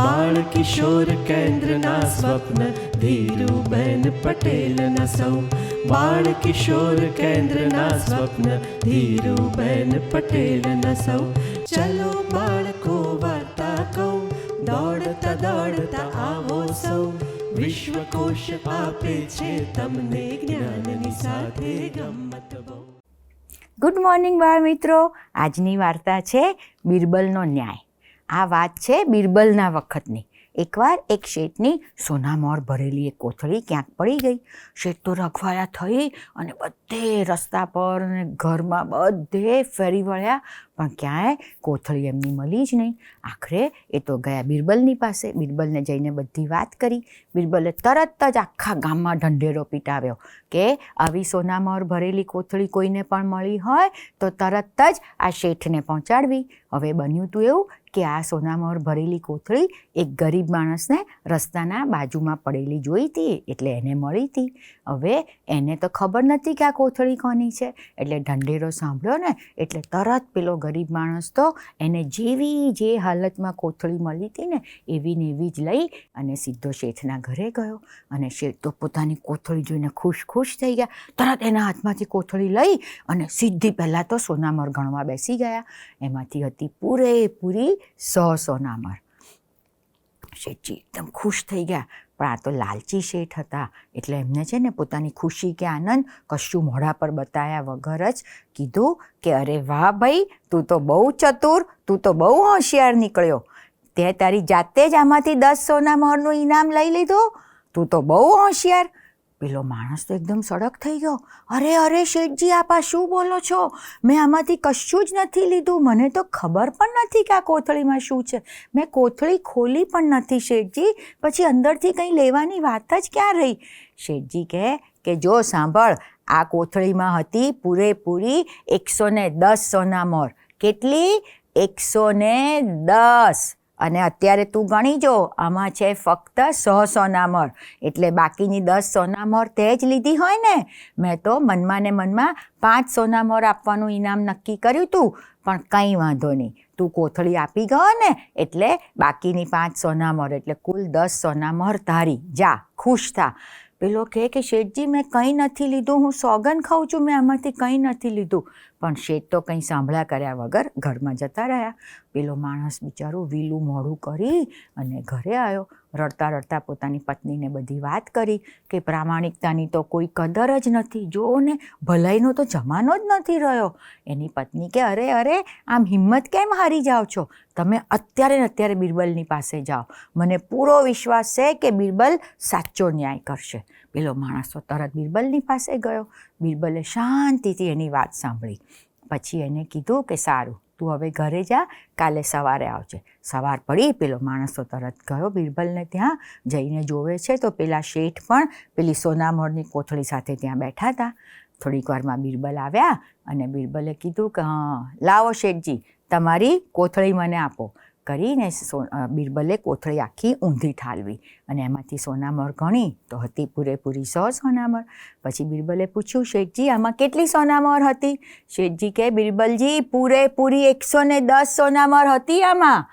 બાળ કિશોર કેન્દ્રના સ્વપ્ન ધીરુબેન પટેલના સૌ બાળ કિશોર કેન્દ્રના સ્વપ્ન ધીરુબેન પટેલના સૌ ચલો બાળકો વાર્તા કહું દોડતા દોડતા આવો સૌ વિશ્વકોશ આપે છે તમને જ્ઞાનની સાથે ગમત બહુ ગુડ મોર્નિંગ બાળ મિત્રો આજની વાર્તા છે બિરબલનો ન્યાય આ વાત છે બિરબલના વખતની. એકવાર એક શેઠની સોનામોર ભરેલી એક કોથળી ક્યાંક પડી ગઈ. શેઠ તો રખવાયા થઈ અને બધે રસ્તા પર અને ઘરમાં બધે ફેરી વળ્યા, પણ ક્યાંય કોથળી એમની મળી જ નહીં. આખરે એ તો ગયા બિરબલની પાસે. બિરબલને જઈને બધી વાત કરી. બિરબલે તરત જ આખા ગામમાં ઢંઢેરો પીટાવ્યો કે આવી સોનામોર ભરેલી કોથળી કોઈને પણ મળી હોય તો તરત જ આ શેઠને પહોંચાડવી. હવે બન્યું તું એવું કે આ સોનામાં ભરેલી કોથળી એક ગરીબ માણસને રસ્તાના બાજુમાં પડેલી જોઈ હતી એટલે એને મળી હતી. હવે એને તો ખબર નથી કે આ કોથળી કોની છે. એટલે ઢંઢેરો સાંભળ્યો ને એટલે તરત પેલો ગરીબ માણસ તો એને જેવી જે હાલતમાં કોથળી મળી હતી ને એવી ને એવી જ લઈ અને સીધો શેઠના ઘરે ગયો. અને શેઠ તો પોતાની કોથળી જોઈને ખુશ ખુશ થઈ ગયા. તરત એના હાથમાંથી કોથળી લઈ અને સીધી પહેલાં તો સોનામર ગણવા બેસી ગયા. એમાંથી હતી પૂરેપૂરી સો સોનામર શેઠજી એકદમ ખુશ થઈ ગયા. પણ આ તો લાલચી શેઠ હતા. એટલે એમને છે ને પોતાની ખુશી કે આનંદ કશું મોઢા પર બતાવ્યા વગર જ કીધું કે, અરે વાહ ભાઈ, તું તો બહુ ચતુર, તું તો બહુ હોશિયાર નીકળ્યો. તે તારી જાતે જ આમાંથી દસ સોના મોહરનું ઇનામ લઈ લીધું? તું તો બહુ હોશિયાર. પેલો માણસ તો એકદમ સડક થઈ ગયો. અરે અરે, શેઠજી આપા શું બોલો છો? મેં આમાંથી કશું જ નથી લીધું. મને તો ખબર પણ નથી કે આ કોથળીમાં શું છે. મેં કોથળી ખોલી પણ નથી, શેઠજી. પછી અંદરથી કંઈ લેવાની વાત જ ક્યાં રહી? શેઠજી કહે કે, જો, સાંભળ, આ કોથળીમાં હતી પૂરેપૂરી એકસો ને દસ સોનામોર કેટલી? એકસો ને દસ. અને અત્યારે તું ગણી જો, આમાં છે ફક્ત સો સોનામર એટલે બાકીની દસ સોનામર તે જ લીધી હોય ને? મેં તો મનમાં ને મનમાં પાંચ સોનામર આપવાનું ઇનામ નક્કી કર્યું તું, પણ કંઈ વાંધો નહીં. તું કોથળી આપી ગયો ને, એટલે બાકીની પાંચ સોનામર એટલે કુલ દસ સોનામર તારી જા, ખુશ થા. પેલો કહે કે શેઠજી, મેં કંઈ નથી લીધું, હું સોગન ખાઉં છું, મેં આમાંથી કંઈ નથી લીધું. પણ શેઠ તો કંઈ સાંભળ્યા કર્યા વગર ઘરમાં જતા રહ્યા. પેલો માણસ બિચારો વીલું મોડું કરી અને ઘરે આવ્યો. રડતા રડતા પોતાની પત્નીને બધી વાત કરી કે પ્રામાણિકતાની તો કોઈ કદર જ નથી. જો ને, ભલાઈનો તો જમાનો જ નથી રહ્યો. એની પત્ની કે, અરે અરે, આમ હિંમત કેમ હારી જાઓ છો? તમે અત્યારે ને અત્યારે બિરબલની પાસે જાઓ. મને પૂરો વિશ્વાસ છે કે બિરબલ સાચો ન્યાય કરશે. પેલો માણસ તો તરત બિરબલની પાસે ગયો. બિરબલે શાંતિથી એની વાત સાંભળી. પછી એને કીધું કે સારું, તું હવે ઘરે જા, કાલે સવારે આવજે. સવાર પડી, પેલો માણસ તો તરત ગયો બિરબલને ત્યાં જઈને જોવે છે, તો પેલા શેઠ પણ પેલી સોનામોરની કોથળી સાથે ત્યાં બેઠા હતા થોડીક વારમાં બિરબલ આવ્યા અને બિરબલે કીધું કે, હા, લાવો શેઠજી, તમારી કોથળી મને આપો. કરીને બિરબલે કોથળી આખી ઊંધી ઠાલવી. અને એમાંથી સોનામર ગણી તો હતી પૂરેપૂરી સો સોનામર પછી બિરબલે પૂછ્યું, શેઠજી, આમાં કેટલી સોનામર હતી? શેઠજી કે, બિરબલજી, પૂરેપૂરી એકસો ને દસ સોનામર હતી આમાં.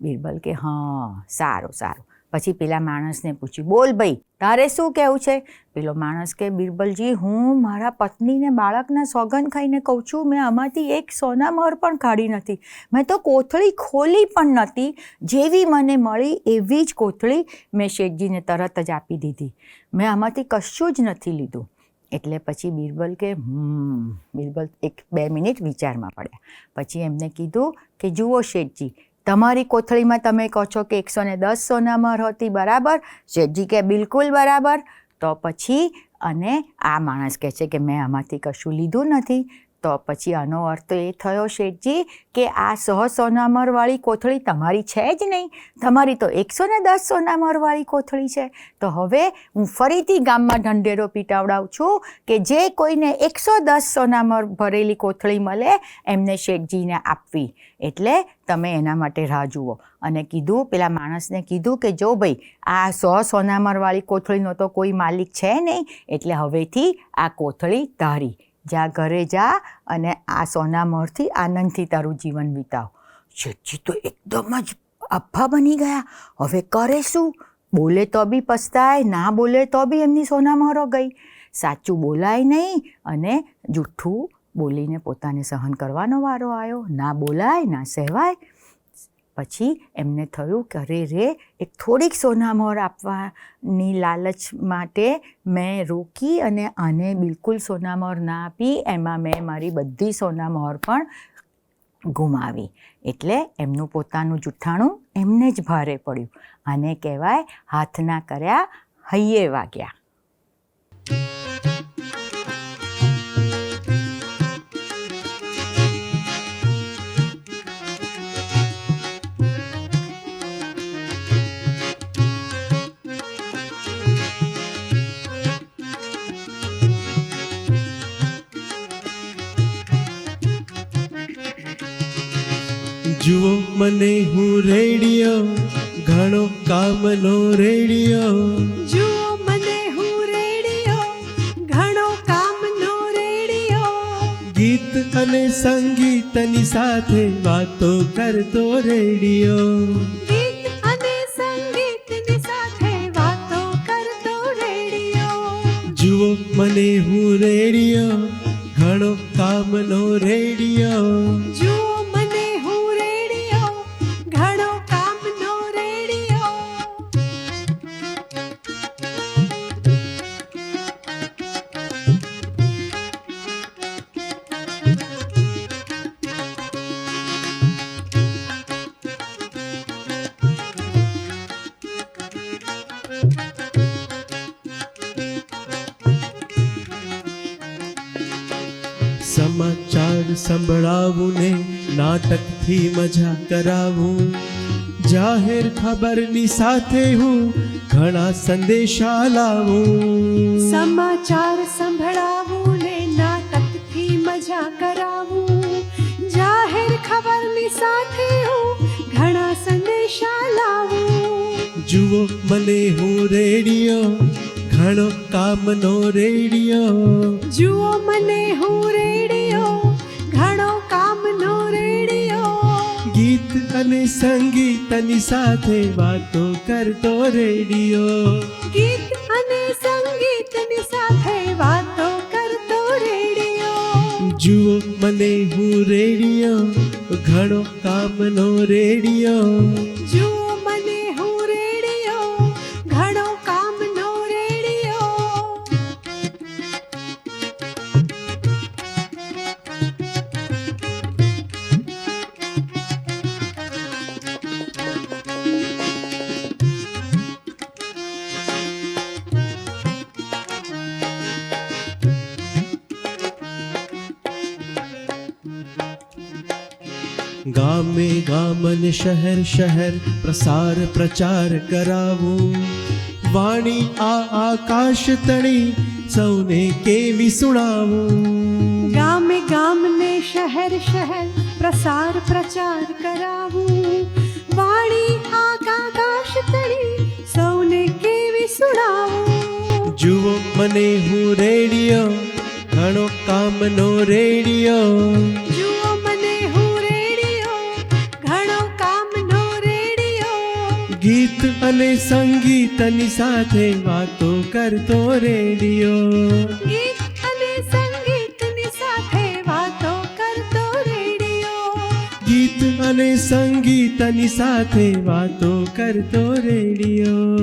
બિરબલ કે, હા, સારું સારું. પછી પેલા માણસને પૂછ્યું, બોલ ભાઈ, તારે શું કહેવું છે? પેલો માણસ કે, બિરબલજી, હું મારા પત્નીને બાળકના સોગંદ ખાઈને કહું છું, મેં આમાંથી એક સોનામર પણ કાઢી નથી. મેં તો કોથળી ખોલી પણ નથી. જેવી મને મળી એવી જ કોથળી મેં શેઠજીને તરત જ આપી દીધી. મેં આમાંથી કશું જ નથી લીધું. એટલે પછી બિરબલ કે, હમ, બિરબલ, એક બે મિનિટ વિચારમાં પડ્યા. પછી એમને કીધું કે, જુઓ શેઠજી તમારી કોથળીમાં તમે કહો છો કે એકસો ને દસ સોનામર હતી બરાબર શેઠજી કે બિલકુલ બરાબર, તો પછી અને આ માણસ કહે છે કે મેં આમાંથી કશું લીધું નથી. તો પછી આનો અર્થ એ થયો શેઠજી કે આ સો સોનામરવાળી કોથળી તમારી છે જ નહીં. તમારી તો એકસો ને દસ સોનામરવાળી કોથળી છે. તો હવે હું ફરીથી ગામમાં ઢંઢેરો પીટાવડાવું છું કે જે કોઈને એકસો દસ સોનામર ભરેલી કોથળી મળે એમને શેઠજીને આપવી. એટલે તમે એના માટે રાહ જુઓ. અને કીધું, પેલા માણસને કીધું કે જો ભાઈ, આ સો સોનામરવાળી કોથળીનો તો કોઈ માલિક છે નહીં. એટલે હવેથી આ કોથળી તારી જા ઘરે જા અને આ સોનામરથી આનંદથી તારું જીવન વિતાવ. શેઠજી તો એકદમ જ અફા બની ગયા. હવે કરે શું? બોલે તો બી પસ્તાય, ના બોલે તો બી એમની સોનામહોરો ગઈ. સાચું બોલાય નહીં અને જૂઠું બોલીને પોતાને સહન કરવાનો વારો આવ્યો. ના બોલાય, ના સહેવાય પછી એમને થયું કે અરે રે, એક થોડીક સોનામોર આપવાની લાલચ માટે મેં રોકી અને આને બિલકુલ સોનામોર ના આપી. એમાં મેં મારી બધી સોનામોર પણ ગુમાવી. એટલે એમનું પોતાનું જૂઠાણું એમને જ ભારે પડ્યું. આને કહેવાય હાથના કર્યા હૈયે વાગ્યા. જુઓ મને હું રેડિયો ઘણો કામનો રેડિયો. જુઓ મને હું રેડિયો ઘણો કામનો રેડિયો. ગીત અને સંગીતની સાથે વાતો કરતો રેડિયો. સમાચાર સંભળાવું ને નાટકથી મજા કરાવું. જાહેર ખબરની સાથે હું ઘણા સંદેશા લાવું. સમાચાર સંભળાવું ને નાટકથી મજા કરાવું. જાહેર ખબરની સાથે હું ઘણા સંદેશા લાવું. જુઓ મને હું રેડિયો ઘણો કામનો રેડિયો. જુઓ મને હું રેડિયો ઘણો કામનો રેડિયો. ગીત અને સંગીતની સાથે વાતો કરતો રેડિયો. ગીત અને સંગીતની સાથે વાતો કરતો રેડિયો. જુઓ મને હું રેડિયો ઘણો કામનો રેડિયો. જુઓ ગામે ગામન શહેર શહેર પ્રસાર પ્રચાર કરાવું. વાણી આ આકાશ તણી સૌને કેવી સુણાવું. ગામે ગામને શહેર શહેર પ્રસાર પ્રચાર કરાવું. વાણી આકાશ તણી સૌને કેવી સુણાવું. જુઓ મને હું રેડિયો ઘણો કામનો રેડિયો. જુઓ ગીત અને સંગીતની સાથે વાતો કરતો રેડિયો. ગીત અને સંગીતની સાથે વાતો કરતો રેડિયો. ગીત અને સંગીતની સાથે વાતો કરતો રેડિયો.